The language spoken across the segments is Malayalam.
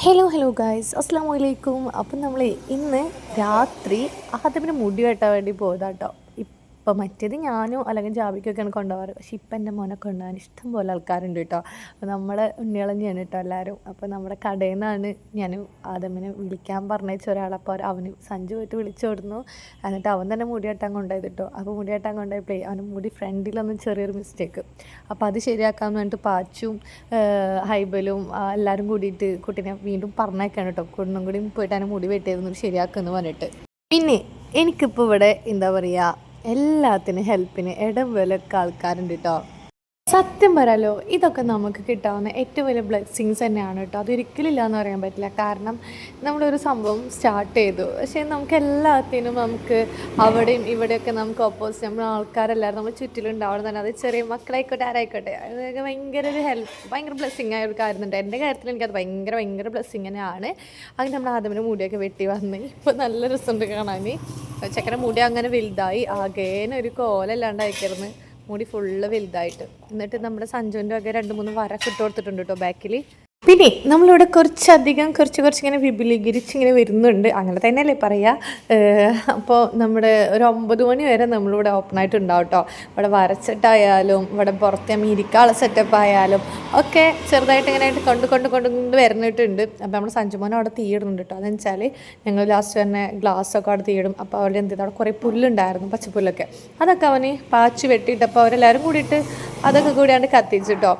ഹലോ ഹലോ ഗായ്സ് അസ്സാം വലൈക്കും അപ്പം നമ്മൾ ഇന്ന് രാത്രി ആദ്യമേ മുടി വെട്ടാൻ വേണ്ടി പോയതാട്ടോ. ഇപ്പം മറ്റേത് ഞാനും അല്ലെങ്കിൽ ജാബിക്കൊക്കെയാണ് കൊണ്ടുപോകാറ്. പക്ഷേ ഇപ്പം എന്റെ മോനെ കൊണ്ടുപോകാൻ ഇഷ്ടം പോലെ ആൾക്കാരുണ്ട് കേട്ടോ. അപ്പോൾ നമ്മുടെ ഉണ്ണികളഞ്ഞാണ് കേട്ടോ എല്ലാവരും. അപ്പോൾ നമ്മുടെ കടയിൽ നിന്നാണ് ഞാൻ ആദമിനെ വിളിക്കാൻ പറഞ്ഞേച്ച ഒരാളപ്പോൾ അവന് സഞ്ജു പോയിട്ട് വിളിച്ചു കൊടുന്നു എന്നിട്ട് അവൻ തന്നെ മുടി വെട്ടാൻ കൊണ്ടുപോയത് കേട്ടോ. അപ്പോൾ മുടി വെട്ടാൻ കൊണ്ടുപോയപ്പോഴേ അവന് മുടി ഫ്രണ്ടിലൊന്നും ചെറിയൊരു മിസ്റ്റേക്ക് അപ്പോൾ അത് ശരിയാക്കാൻ വേണ്ടിയിട്ട് പാച്ചും ഹൈബലും എല്ലാവരും കൂടിയിട്ട് കുട്ടീനെ വീണ്ടും പറഞ്ഞേക്കാണ് കേട്ടോ. ഒന്നും കൂടി പോയിട്ട് അവന് മുടി വെട്ടിയതെന്ന് ശരിയാക്കുമെന്ന് പറഞ്ഞിട്ട്. പിന്നെ എനിക്കിപ്പോൾ ഇവിടെ എന്താ പറയുക എല്ലാത്തിനും ഹെൽപ്പിന് ഇടവേലൊക്കെ ആൾക്കാരുണ്ട് കേട്ടോ സത്യം പറയാലോ ഇതൊക്കെ നമുക്ക് കിട്ടാവുന്ന ഏറ്റവും വലിയ ബ്ലെസ്സിങ്സ് തന്നെയാണ് കേട്ടോ. അതൊരിക്കലില്ല എന്ന് പറയാൻ പറ്റില്ല. കാരണം നമ്മളൊരു സംഭവം സ്റ്റാർട്ട് ചെയ്തു. പക്ഷേ നമുക്ക് എല്ലാത്തിനും നമുക്ക് അവിടെയും ഇവിടെയൊക്കെ നമുക്ക് ഓപ്പോസിറ്റ് നമ്മൾ ആൾക്കാരെല്ലാവരും നമ്മൾ ചുറ്റിലുണ്ടാവണം തന്നെ അത് ചെറിയ മക്കളായിക്കോട്ടെ ആരായിക്കോട്ടെ. അതൊക്കെ ഭയങ്കര ഒരു ഹെൽപ്പ് ഭയങ്കര ബ്ലെസ്സിങ് ആയ ഒരു കാര്യമുണ്ട്. എന്റെ കാര്യത്തിൽ എനിക്കത് ഭയങ്കര ഭയങ്കര ബ്ലെസ്സിങ് തന്നെയാണ്. അങ്ങനെ നമ്മൾ ആദ്യമേ മുടിയൊക്കെ വെട്ടി വന്ന് ഇപ്പോൾ നല്ല രസമുണ്ട് കാണാൻ ചക്കര മുടി അങ്ങനെ വലുതായി. ആകേനൊരു കോലല്ലാണ്ടായിക്കിരുന്ന്. മുടി ഫുള്ള് വലുതായിട്ട്. എന്നിട്ട് നമ്മുടെ സഞ്ജുവിന്റെ ഒക്കെ രണ്ട് മൂന്ന് വര ഇട്ട് കൊടുത്തിട്ടുണ്ട് കേട്ടോ ബാക്കിൽ പിന്നെ നമ്മളിവിടെ കുറച്ചധികം കുറച്ച് കുറച്ച് ഇങ്ങനെ വിപുലീകരിച്ച് ഇങ്ങനെ വരുന്നുണ്ട്. അങ്ങനെ തന്നെയല്ലേ പറയുക അപ്പോൾ നമ്മുടെ ഒരു ഒമ്പത് മണി വരെ നമ്മളിവിടെ ഓപ്പൺ ആയിട്ട് ഉണ്ടാവും കേട്ടോ ഇവിടെ വരച്ചിട്ടായാലും ഇവിടെ പുറത്തെ മീരിക്കാളെ സെറ്റപ്പ് ആയാലും ഒക്കെ ചെറുതായിട്ട് ഇങ്ങനെ ആയിട്ട് കൊണ്ട് കൊണ്ട് കൊണ്ട് കൊണ്ട് വരുന്നിട്ടുണ്ട് അപ്പോൾ നമ്മൾ സഞ്ജുമോൻ അവിടെ തീയിടുന്നുണ്ട് കേട്ടോ അതെന്ന് വെച്ചാൽ ഞങ്ങൾ ലാസ്റ്റ് തന്നെ ഗ്ലാസ് ഒക്കെ അവിടെ തീയിടും. അപ്പോൾ അവിടെ എന്ത് അവിടെ കുറേ പുല്ലുണ്ടായിരുന്നു പച്ചപ്പുല്ലൊക്കെ. അതൊക്കെ അവന് പാച്ച് വെട്ടിയിട്ടപ്പോൾ അവരെല്ലാവരും കൂടിയിട്ട് അതൊക്കെ കൂടിയാണ് കത്തിച്ചു കേട്ടോ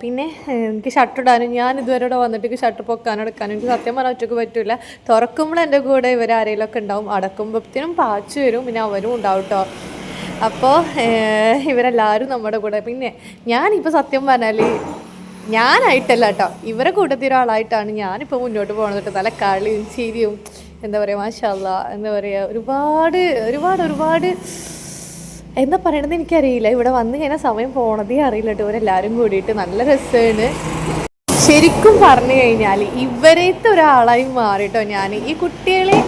പിന്നെ എനിക്ക് ഷർട്ട് ഇടാനും ഞാൻ ഇതുവരെ ഇവിടെ വന്നിട്ട് ഷർട്ട് പൊക്കാനും എടുക്കാനും എനിക്ക് സത്യം പറഞ്ഞാൽ ഒറ്റയ്ക്ക് പറ്റില്ല തുറക്കുമ്പോൾ എന്റെ കൂടെ ഇവർ ആരെങ്കിലുമൊക്കെ ഉണ്ടാവും അടക്കുമ്പോഴത്തേനും പാച്ച് വരും പിന്നെ അവരും ഉണ്ടാവും കേട്ടോ അപ്പോൾ ഇവരെല്ലാവരും നമ്മുടെ കൂടെ. പിന്നെ ഞാനിപ്പോൾ സത്യം പറഞ്ഞാൽ ഞാനായിട്ടല്ല കേട്ടോ ഇവരെ കൂട്ടത്തിൽ ഒരാളായിട്ടാണ് ഞാനിപ്പോൾ മുന്നോട്ട് പോകുന്നത് കേട്ടോ നല്ല കളിയും ചിരിയും എന്താ പറയുക മാഷല്ല എന്താ പറയുക ഒരുപാട് ഒരുപാട് ഒരുപാട് എന്താ പറയണത് എനിക്കറിയില്ല. ഇവിടെ വന്നു കഴിഞ്ഞാൽ സമയം പോണതേ അറിയില്ല കേട്ടോ. ഇവരെല്ലാവരും കൂടിയിട്ട് നല്ല രസമാണ്. ശരിക്കും പറഞ്ഞു കഴിഞ്ഞാൽ ഇവരേത്തെ ഒരാളായി മാറിട്ടോ ഞാൻ ഈ കുട്ടികളെ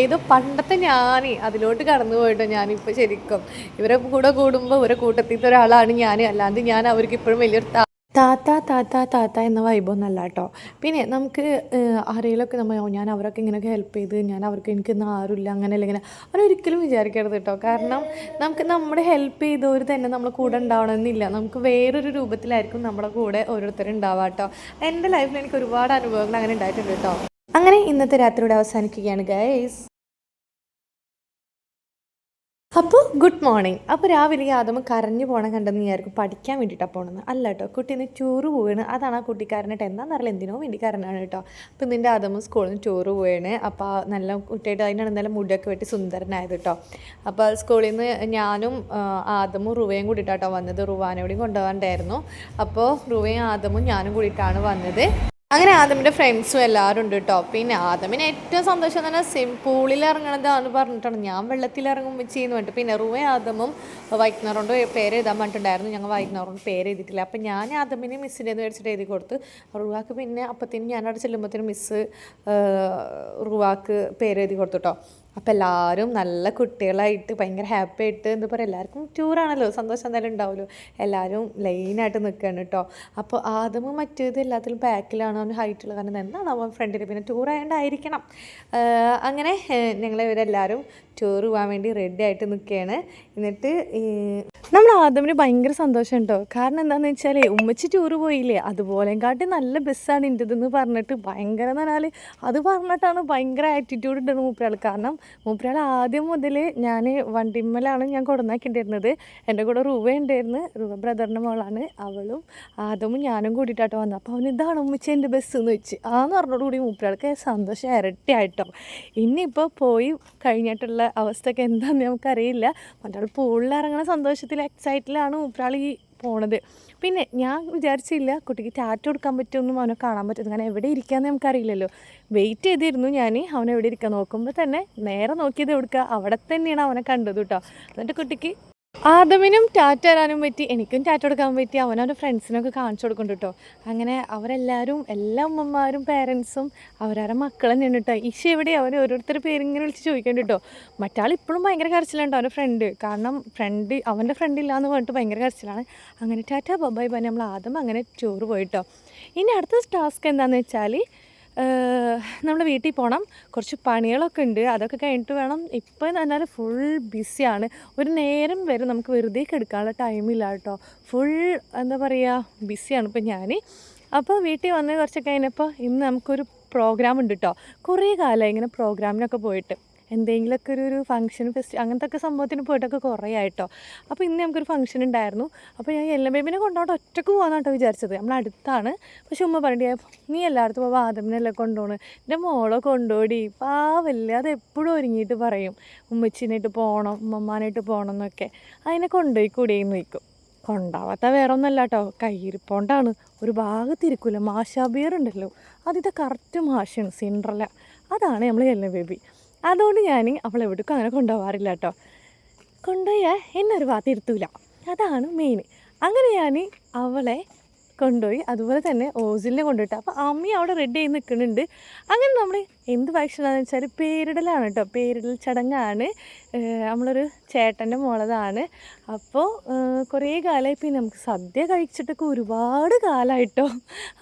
ഏതോ പണ്ടത്തെ ഞാൻ അതിലോട്ട് കടന്നു പോയിട്ടോ ഞാനിപ്പോൾ ശരിക്കും. ഇവരെ കൂടെ കൂടുമ്പോൾ ഇവരെ കൂട്ടത്തിലത്തെ ഒരാളാണ് ഞാൻ അല്ലാണ്ട് ഞാൻ അവർക്ക് ഇപ്പോഴും വലിയൊരു താത്ത താത്ത താത്ത എന്ന വൈബൊന്നല്ല കേട്ടോ പിന്നെ നമുക്ക് ആരെങ്കിലുമൊക്കെ നമ്മൾ ഞാൻ അവരൊക്കെ ഇങ്ങനെയൊക്കെ ഹെൽപ്പ് ചെയ്ത് ഞാൻ അവർക്ക് എനിക്കൊന്നും ആരുമില്ല അങ്ങനെയല്ല ഇങ്ങനെ അവരൊരിക്കലും വിചാരിക്കരുത് കേട്ടോ കാരണം നമുക്ക് നമ്മുടെ ഹെൽപ്പ് ചെയ്തവർ തന്നെ നമ്മൾ കൂടെ ഉണ്ടാവണമെന്നില്ല നമുക്ക് വേറൊരു രൂപത്തിലായിരിക്കും നമ്മുടെ കൂടെ ഓരോരുത്തരും ഉണ്ടാവുക കേട്ടോ എന്റെ ലൈഫിൽ എനിക്ക് ഒരുപാട് അനുഭവങ്ങൾ അങ്ങനെ ഉണ്ടായിട്ടുണ്ട് കേട്ടോ അങ്ങനെ ഇന്നത്തെ രാത്രിയുടെ അവസാനിക്കുകയാണ് ഗൈസ് അപ്പോൾ ഗുഡ് മോർണിംഗ് അപ്പോൾ രാവിലെ ആദമ കരഞ്ഞു പോകണം കണ്ടെന്ന് വിചാരിക്കും പഠിക്കാൻ വേണ്ടിയിട്ടാണ് പോകണമെന്ന് അല്ല കേട്ടോ കുട്ടീനെ ടൂറ് പോവുകയാണ് അതാണ് ആ കുട്ടിക്കാരനായിട്ട് എന്താണെന്നറിയില്ല എന്തിനോ വേണ്ടി കരഞ്ഞാണ് കേട്ടോ അപ്പോൾ നിന്റെ ആദമ സ്കൂളിൽ നിന്ന് ടൂറ് പോവുകയാണ് അപ്പോൾ നല്ല കുട്ടിയായിട്ട് അതിനാണ് നല്ല മുടിയൊക്കെ വെട്ടി സുന്ദരനായത് കേട്ടോ അപ്പോൾ സ്കൂളിൽ നിന്ന് ഞാനും ആദമും റുവയും കൂടിയിട്ടാട്ടോ വന്നത്. റുവാനോടെയും കൊണ്ടുപോകാണ്ടായിരുന്നു അപ്പോൾ റുവയും ആദമും ഞാനും കൂടിയിട്ടാണ് വന്നത്. അങ്ങനെ ആദമിന്റെ ഫ്രണ്ട്സും എല്ലാവരും ഉണ്ട് കേട്ടോ പിന്നെ ആദമിന് ഏറ്റവും സന്തോഷം തന്നെ സിം പൂളിൽ ഇറങ്ങണതാണ് പറഞ്ഞിട്ടാണ്. ഞാൻ വെള്ളത്തിൽ ഇറങ്ങും ചെയ്യുന്നു പറഞ്ഞിട്ട്. പിന്നെ റുവ ആദമും വൈകുന്നേരം പേര് എഴുതാൻ പറഞ്ഞിട്ടുണ്ടായിരുന്നു. ഞങ്ങൾ വൈകുന്നേരം പേര് എഴുതിയിട്ടില്ല. അപ്പം ഞാൻ ആദമിനെ മിസ്സിന്റെ മേടിച്ചിട്ട് എഴുതി കൊടുത്ത് റുവാക്ക് പിന്നെ അപ്പത്തേനും ഞാനവിടെ ചെല്ലുമ്പോഴത്തേനും മിസ്സ് റുവാക്ക് പേര് എഴുതി കൊടുത്തു കേട്ടോ അപ്പോൾ എല്ലാവരും നല്ല കുട്ടികളായിട്ട് ഭയങ്കര ഹാപ്പി ആയിട്ട് എന്താ പറയുക എല്ലാവർക്കും ടൂറാണല്ലോ സന്തോഷം എന്തായാലും ഉണ്ടാവുമല്ലോ. എല്ലാവരും ലൈനായിട്ട് നിൽക്കുകയാണ് കേട്ടോ അപ്പോൾ ആദ്യം മറ്റേത് എല്ലാത്തിലും ബാക്കിലാണ് അവന് ഹൈറ്റുള്ള കാരണം എന്താണ് അവൻ ഫ്രണ്ടിൽ പിന്നെ ടൂർ അങ്ങനെ ഞങ്ങൾ ഇവരെല്ലാവരും ടൂർ പോകാൻ വേണ്ടി റെഡി ആയിട്ട് നിൽക്കുകയാണ് എന്നിട്ട് നമ്മൾ ആദമിന് ഭയങ്കര സന്തോഷം ഉണ്ടോ കാരണം എന്താണെന്ന് വെച്ചാൽ ഉമ്മച്ചി ടൂർ പോയില്ലേ അതുപോലെ കാട്ടി നല്ല ബസ്സാണ് എന്റെതെന്ന് പറഞ്ഞിട്ട് ഭയങ്കര എന്ന് അത് പറഞ്ഞിട്ടാണ് ഭയങ്കര ആറ്റിറ്റ്യൂഡ് ഉണ്ടെന്ന് മൂപ്പരാൾ കാരണം മൂപ്പരാൾ ആദ്യം മുതൽ ഞാൻ വണ്ടിമ്മലാണ് ഞാൻ കൊടുന്നാക്കിണ്ടിരുന്നത് എന്റെ കൂടെ റൂവ ഉണ്ടായിരുന്നു റൂവ ബ്രദറിന്റെ മോളാണ്. അവളും ആദമും ഞാനും കൂടിയിട്ടാട്ടോ വന്നത്. അപ്പോൾ അവൻ ഇതാണ് ഉമ്മച്ച എന്റെ ബസ് എന്ന് വെച്ച്. ആന്ന് പറഞ്ഞോടുകൂടി മൂപ്പരാൾക്ക് സന്തോഷം ഇരട്ടിയായിട്ടോ ഇനിയിപ്പോൾ പോയി കഴിഞ്ഞിട്ടുള്ള അവസ്ഥയൊക്കെ എന്താണെന്ന് നമുക്കറിയില്ല. മറ്റാൾ പൂളിൽ ഇറങ്ങുന്ന സന്തോഷത്തിൽ എക്സൈറ്റിലാണ് മൂപ്പരാൾ ഈ പോണത്. പിന്നെ ഞാൻ വിചാരിച്ചില്ല കുട്ടിക്ക് ടാറ്റ കൊടുക്കാൻ പറ്റുമെന്നും അവനെ കാണാൻ പറ്റും. കാരണം എവിടെ ഇരിക്കാന്ന് നമുക്കറിയില്ലല്ലോ. വെയിറ്റ് ചെയ്തിരുന്നു ഞാൻ അവൻ എവിടെ ഇരിക്കാൻ നോക്കുമ്പോൾ തന്നെ നേരെ നോക്കിയത് എവിടുക്കുക അവിടെ തന്നെയാണ് അവനെ കണ്ടത് കേട്ടോ എന്നിട്ട് കുട്ടിക്ക് ആദമിനും ടാറ്റ തരാനും പറ്റി എനിക്കും ടാറ്റ കൊടുക്കാൻ പറ്റി. അവനവന്റെ ഫ്രണ്ട്സിനൊക്കെ കാണിച്ചു കൊടുക്കുന്നുണ്ട് കേട്ടോ അങ്ങനെ അവരെല്ലാവരും എല്ലാ അമ്മമാരും പേരൻസും അവരവരുടെ മക്കളെ നിന്നിട്ടോ ഇഷ എവിടെ അവൻ ഓരോരുത്തർ പേരിങ്ങനെ വിളിച്ച് ചോദിക്കുന്നുണ്ട് കേട്ടോ മറ്റാൾ ഇപ്പോഴും ഭയങ്കര കരച്ചിലുണ്ട് അവന്റെ ഫ്രണ്ട് കാരണം ഫ്രണ്ട് അവന്റെ ഫ്രണ്ട് ഇല്ലാന്ന് പറഞ്ഞിട്ട് ഭയങ്കര കരച്ചിലാണ്. അങ്ങനെ ടാറ്റ ബൊബായി പറഞ്ഞ് നമ്മൾ ആദ്യം അങ്ങനെ ടൂർ പോയിട്ടോ ഇനി അടുത്ത ടാസ്ക് എന്താണെന്ന് വെച്ചാൽ നമ്മൾ വീട്ടിൽ പോകണം കുറച്ച് പണികളൊക്കെ ഉണ്ട്. അതൊക്കെ കഴിഞ്ഞിട്ട് വേണം. ഇപ്പോൾ എന്ന് പറഞ്ഞാൽ ഫുൾ ബിസിയാണ് ഒരു നേരം വരെ നമുക്ക് വെറുതെ എടുക്കാനുള്ള ടൈമില്ല കേട്ടോ. ഫുൾ എന്താ പറയുക ബിസിയാണ് ഇപ്പോൾ ഞാൻ അപ്പോൾ വീട്ടിൽ വന്ന് കുറച്ച് കഴിഞ്ഞപ്പോൾ ഇന്ന് നമുക്കൊരു പ്രോഗ്രാം ഉണ്ട് കേട്ടോ. കുറേ കാലമായി ഇങ്ങനെ പ്രോഗ്രാമിനൊക്കെ പോയിട്ട്. എന്തെങ്കിലുമൊക്കെ ഒരു ഒരു ഫംഗ്ഷൻ ഫെസ്റ്റ് അങ്ങനത്തെ ഒക്കെ സംഭവത്തിന് പോയിട്ടൊക്കെ കുറേ ആയിട്ടോ. അപ്പോൾ ഇന്ന് നമുക്കൊരു ഫംഗ്ഷൻ ഉണ്ടായിരുന്നു അപ്പോൾ ഞാൻ എല്ലാ ബേബിനെ കൊണ്ടുപോകട്ടെ ഒറ്റയ്ക്ക് പോകാന്നാട്ടോ വിചാരിച്ചത്. നമ്മൾ അടുത്താണ്. പക്ഷെ ഉമ്മ പറഞ്ഞിട്ട് നീ എല്ലായിടത്തും പോകുമ്പോൾ ആദമിനെല്ലാം കൊണ്ടുപോകണം എന്റെ മോളെ കൊണ്ടുപോടി പാവല്ലേ അത് എപ്പോഴും ഒരുങ്ങിയിട്ട് പറയും. ഉമ്മച്ചിനായിട്ട് പോകണം ഉമ്മമ്മാനായിട്ട് പോകണം എന്നൊക്കെ. അതിനെ കൊണ്ടുപോയി കൂടിയെന്ന് നിൽക്കും കൊണ്ടാവാത്ത വേറെ ഒന്നല്ല കേട്ടോ കയ്യിരിപ്പോണ്ടാണ്. ഒരു ഭാഗത്തിരിക്കില്ല മാഷാബിയർ ഉണ്ടല്ലോ അതിന്റെ കറക്റ്റ് മാഷാണ് സിൻഡ്രല. അതാണ് നമ്മൾ എല്ലാം ബേബി. അതുകൊണ്ട് ഞാൻ അവളെ എവിടേക്കും അങ്ങനെ കൊണ്ടുപോകാറില്ല കേട്ടോ. കൊണ്ടുപോയാൽ എന്നൊരു ഭാഗത്ത് ഇരുത്തൂല. അതാണ് മെയിൻ അങ്ങനെ ഞാൻ അവളെ കൊണ്ടുപോയി അതുപോലെ തന്നെ ഓസിലിനെ കൊണ്ടുപോയിട്ട് അപ്പോൾ അമ്മി അവിടെ റെഡി ആയി നിൽക്കുന്നുണ്ട്. അങ്ങനെ നമ്മൾ എന്ത് ഭക്ഷണമെന്ന് വെച്ചാൽ പേരിടലാണ് കേട്ടോ പേരിടൽ ചടങ്ങാണ്. നമ്മളൊരു ചേട്ടന്റെ മോളതാണ്. അപ്പോൾ കുറേ കാലമായി പിന്നെ നമുക്ക് സദ്യ കഴിച്ചിട്ടൊക്കെ ഒരുപാട് കാലമായിട്ടോ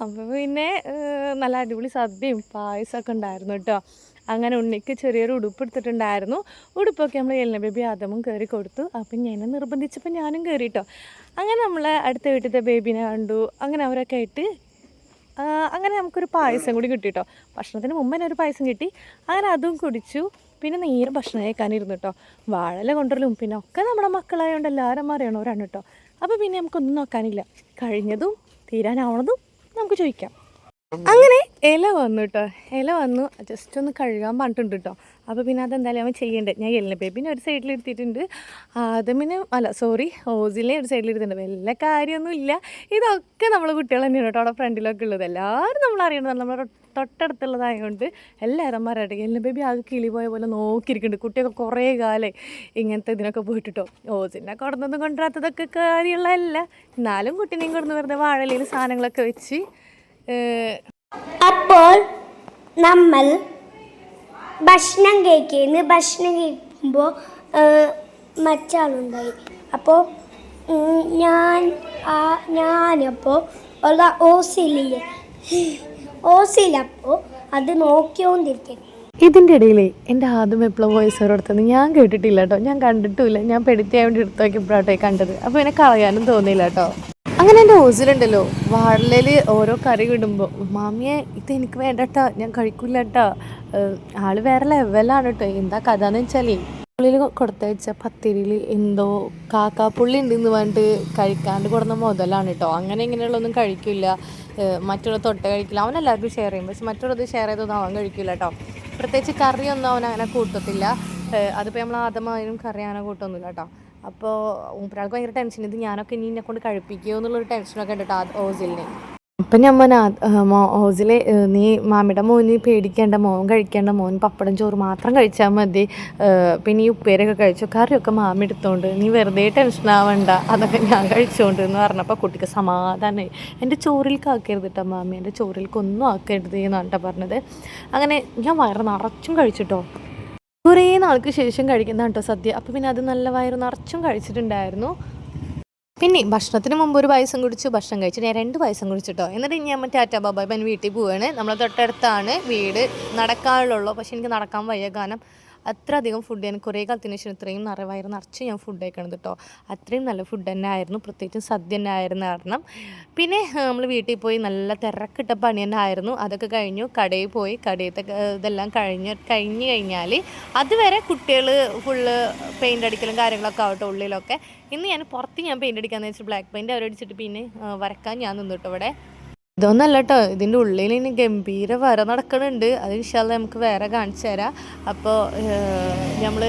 അപ്പോൾ പിന്നെ നല്ല അടിപൊളി സദ്യയും പായസമൊക്കെ ഉണ്ടായിരുന്നു കേട്ടോ അങ്ങനെ ഉണ്ണിക്ക് ചെറിയൊരു ഉടുപ്പ് എടുത്തിട്ടുണ്ടായിരുന്നു. ഉടുപ്പൊക്കെ നമ്മൾ എലിന ബേബി ആദമും കയറി കൊടുത്തു. അപ്പം ഞാൻ നിർബന്ധിച്ചപ്പോൾ ഞാനും കയറി കേട്ടോ അങ്ങനെ നമ്മൾ അടുത്ത വീട്ടിലത്തെ ബേബിനെ കണ്ടു. അങ്ങനെ അവരൊക്കെ ആയിട്ട് അങ്ങനെ നമുക്കൊരു പായസം കൂടി കിട്ടി കേട്ടോ ഭക്ഷണത്തിന് മുമ്പ് തന്നെ ഒരു പായസം കിട്ടി. അങ്ങനെ അതും കുടിച്ചു. പിന്നെ നേരെ ഭക്ഷണം കഴിക്കാനിരുന്നു കേട്ടോ വാഴല കൊണ്ടുവരലും പിന്നെ ഒക്കെ നമ്മുടെ മക്കളായതുകൊണ്ട് എല്ലാവരും അറിയണവരാണ് കേട്ടോ അപ്പോൾ പിന്നെ നമുക്കൊന്നും നോക്കാനില്ല. കഴിഞ്ഞതും തീരാനാവണതും നമുക്ക് ചോദിക്കാം. അങ്ങനെ ഇല വന്നു കേട്ടോ ഇല വന്നു. ജസ്റ്റ് ഒന്ന് കഴുകാൻ പറഞ്ഞിട്ടുണ്ട് കേട്ടോ അപ്പോൾ പിന്നെ അതെന്തായാലും അവൻ ചെയ്യേണ്ടത് ഞാൻ എലിനെ ബേബിനെ ഒരു സൈഡിൽ എടുത്തിട്ടുണ്ട് ആദമിന് അല്ല സോറി ഓസിലെ ഒരു സൈഡിൽ എടുത്തിട്ടുണ്ട് വല്ല കാര്യമൊന്നും ഇല്ല. ഇതൊക്കെ നമ്മൾ കുട്ടികൾ തന്നെയാണ് കേട്ടോ അവിടെ ഫ്രണ്ടിലൊക്കെ ഉള്ളത്. എല്ലാവരും നമ്മൾ അറിയണത് നമ്മുടെ തൊട്ടടുത്തുള്ളതായതുകൊണ്ട് എല്ലാവരും പറയട്ടെ. എലിനെ ബേബി ആകെ കിളി പോയ പോലെ നോക്കിയിരിക്കുന്നുണ്ട്. കുട്ടിയൊക്കെ കുറേ കാലം ഇങ്ങനത്തെ ഇതിനൊക്കെ പോയിട്ടോ ഓസിനെ കൊടുന്നൊന്നും കൊണ്ടുവരാത്തതൊക്കെ കാര്യമുള്ളതല്ല എന്നാലും കുട്ടീനെയും കൊടുന്ന് വെറുതെ വാഴലയിൽ സാധനങ്ങളൊക്കെ വെച്ച് അപ്പോൾ നമ്മൾ ഭക്ഷണം കഴിക്കുന്ന. ഭക്ഷണം കഴിക്കുമ്പോൾ മറ്റാളുണ്ടായി. അപ്പോൾ ഞാൻ ഞാനപ്പോൾ ഉള്ള ഓസിലില്ലേ ഓസിലപ്പോൾ അത് നോക്കിക്കൊണ്ടിരിക്കുന്നു. ഇതിന്റെ ഇടയിൽ എന്റെ ആദ്യം എപ്പോഴും വോയിസ് ഓവർ എടുത്തത് ഞാൻ കേട്ടിട്ടില്ല കേട്ടോ. ഞാൻ കണ്ടിട്ടുമില്ല. ഞാൻ പെടുത്തിയാൻ വേണ്ടി എടുത്തു നോക്കിയപ്പോഴാട്ടോ കണ്ടത്. അപ്പോൾ എന്നെ കളയാനും തോന്നിയില്ല കേട്ടോ. അങ്ങനെ എന്റെ ഓസിലുണ്ടല്ലോ. വാഴലയിൽ ഓരോ കറി ഇടുമ്പോൾ മാമിയെ ഇത് എനിക്ക് വേണ്ടട്ടാ ഞാൻ കഴിക്കില്ല കേട്ടോ ആൾ വേറെ ലെവലാണ് കേട്ടോ എന്താ കഥ എന്ന് വെച്ചാലേ ഉള്ളിൽ കൊടുത്തയച്ച പത്തിരിയിൽ എന്തോ കാക്കാപ്പുള്ളി ഉണ്ടെന്ന് പറഞ്ഞിട്ട് കഴിക്കാണ്ട് കൊടുന്ന മുതലാണ് കേട്ടോ അങ്ങനെ ഇങ്ങനെയുള്ളൊന്നും കഴിക്കില്ല മറ്റുള്ള തൊട്ട് കഴിക്കില്ല. അവൻ എല്ലാവർക്കും ഷെയർ ചെയ്യും. പക്ഷെ മറ്റുള്ളത് ഷെയർ ചെയ്തൊന്നും അവൻ കഴിക്കില്ല കേട്ടോ പ്രത്യേകിച്ച് കറിയൊന്നും അവൻ അങ്ങനെ കൂട്ടത്തില്ല. അതിപ്പോൾ നമ്മൾ ആദ്യമായാലും കറി അങ്ങനെ കൂട്ടൊന്നുമില്ല കേട്ടോ അപ്പോൾ മൂപ്പരാൾക്ക് ഭയങ്കര ടെൻഷൻ ഇത് ഞാനൊക്കെ ഇനി എന്നെ കൊണ്ട് കഴിപ്പിക്കുമോ എന്നുള്ളൊരു ടെൻഷനൊക്കെ ഉണ്ട് കേട്ടോ ഓസിലിന്. അപ്പം ഞാൻ മോൻ ഓസിലെ നീ മാമിയുടെ മോന് പേടിക്കേണ്ട മോൻ കഴിക്കേണ്ട മോൻ പപ്പടം ചോറ് മാത്രം കഴിച്ചാൽ മതി. പിന്നെ ഈ ഉപ്പേരൊക്കെ കഴിച്ചു കറിയൊക്കെ മാമി എടുത്തോണ്ട് നീ വെറുതെ ടെൻഷൻ ആവണ്ട അതൊക്കെ ഞാൻ കഴിച്ചോണ്ട് എന്ന് പറഞ്ഞപ്പോൾ കുട്ടിക്ക് സമാധാനമായി എന്റെ ചോറിലേക്ക് ആക്കരുത് കേട്ടോ മാമി എന്റെ ചോറിലേക്ക് ഒന്നും ആക്കരുത് എന്നാണ് കേട്ടോ പറഞ്ഞത്. അങ്ങനെ ഞാൻ വയറ് നിറച്ചും കഴിച്ചിട്ടോ കുറേ നാൾക്ക് ശേഷം കഴിക്കുന്നതാണ് കേട്ടോ സദ്യ. അപ്പോൾ പിന്നെ അത് നല്ല വയറ് നിറച്ചും കഴിച്ചിട്ടുണ്ടായിരുന്നു. പിന്നെ ഭക്ഷണത്തിന് മുമ്പ് ഒരു പായസം കുടിച്ചു ഭക്ഷണം കഴിച്ചു ഞാൻ രണ്ട് പായസം കുടിച്ചിട്ടോ എന്നിട്ട് ഞാൻ ഞാൻ ടാറ്റ ബാബായ് പൻ വീട്ടിൽ പോവാണ്. നമ്മളെ തൊട്ടടുത്താണ് വീട്. നടക്കാനുള്ളൂ. പക്ഷെ എനിക്ക് നടക്കാൻ വയ്യ കാരണം അത്ര അധികം ഫുഡ് ഞാൻ കുറേ കാലത്തിന് ശേഷം ഇത്രയും നിറവായിരുന്നു നിറച്ച് ഞാൻ ഫുഡ് കഴിക്കണത് കേട്ടോ അത്രയും നല്ല ഫുഡ് തന്നെ ആയിരുന്നു. പ്രത്യേകിച്ചും സദ്യ തന്നെ ആയിരുന്നു കാരണം. പിന്നെ നമ്മൾ വീട്ടിൽ പോയി നല്ല തിരക്കിട്ട പണി തന്നെ ആയിരുന്നു. അതൊക്കെ കഴിഞ്ഞു. കടയിൽ പോയി. കടയിലത്തെ ഇതെല്ലാം കഴിഞ്ഞ് കഴിഞ്ഞ് കഴിഞ്ഞാൽ അതുവരെ കുട്ടികൾ ഫുള്ള് പെയിന്റ് അടിക്കലും കാര്യങ്ങളൊക്കെ ആവട്ടെ ഉള്ളിലൊക്കെ. ഇന്ന് ഞാൻ പുറത്ത് ഞാൻ പെയിന്റ് അടിക്കാമെന്ന് വെച്ചിട്ട് ബ്ലാക്ക് പെയിന്റ് അവരടിച്ചിട്ട് പിന്നെ വരക്കാൻ ഞാൻ നിന്നു കേട്ടോ ഇവിടെ. ഇതൊന്നല്ല കേട്ടോ ഇതിന്റെ ഉള്ളിൽ ഇനി ഗംഭീര വര നടക്കുന്നുണ്ട് അത് വിശാല നമുക്ക് വേറെ കാണിച്ചു തരാം. അപ്പോൾ നമ്മൾ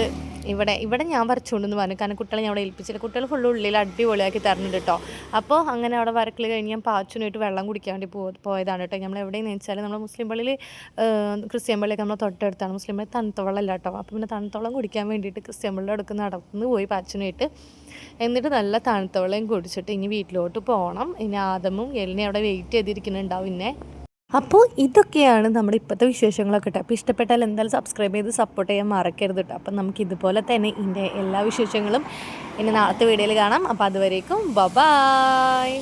ഇവിടെ ഇവിടെ ഞാൻ വരച്ചുകൊണ്ടെന്ന് പറഞ്ഞു. കാരണം കുട്ടികളെ ഞാൻ അവിടെ ഏൽപ്പിച്ചില്ല. കുട്ടികൾ ഫുള്ള് ഉള്ളിൽ അടിപൊളിയാക്കി തരുന്നുണ്ട് കേട്ടോ അപ്പോൾ അങ്ങനെ അവിടെ വരക്കൽ കഴിഞ്ഞ് ഞാൻ പാച്ചുനായിട്ട് വെള്ളം കുടിക്കാൻ വേണ്ടി പോ പോയതാണ് കേട്ടോ നമ്മൾ എവിടെയെന്ന് വെച്ചാൽ നമ്മൾ മുസ്ലിം പള്ളിയിൽ ക്രിസ്ത്യൻ പള്ളിയൊക്കെ നമ്മൾ തൊട്ടടുത്താണ്. മുസ്ലിം പള്ളി തണുത്ത വെള്ളമല്ല കേട്ടോ അപ്പോൾ പിന്നെ തണുത്ത വെള്ളം കുടിക്കാൻ വേണ്ടിയിട്ട് ക്രിസ്ത്യൻ പള്ളിയുടെ അടുക്കുന്ന നടന്ന് പോയി പാച്ചുനായിട്ട് എന്നിട്ട് നല്ല തണുത്ത വെള്ളം കുടിച്ചിട്ട് ഇനി വീട്ടിലോട്ട് പോകണം ഇനി ആദമും എലിനെ അവിടെ വെയിറ്റ് ചെയ്തിരിക്കുന്നുണ്ടാവും പിന്നെ. അപ്പോൾ ഇതൊക്കെയാണ് നമ്മുടെ ഇപ്പോഴത്തെ വിശേഷങ്ങളൊക്കെ കേട്ടോ. അപ്പോൾ ഇഷ്ടപ്പെട്ടാൽ എന്തായാലും സബ്സ്ക്രൈബ് ചെയ്ത് സപ്പോർട്ട് ചെയ്യാൻ മറക്കരുത് കേട്ടോ. അപ്പം നമുക്ക് ഇതുപോലെ തന്നെ ഇതിന്റെ എല്ലാ വിശേഷങ്ങളും ഇനി നാളത്തെ വീഡിയോയിൽ കാണാം. അപ്പോൾ അതുവരേക്കും ബ ബായ്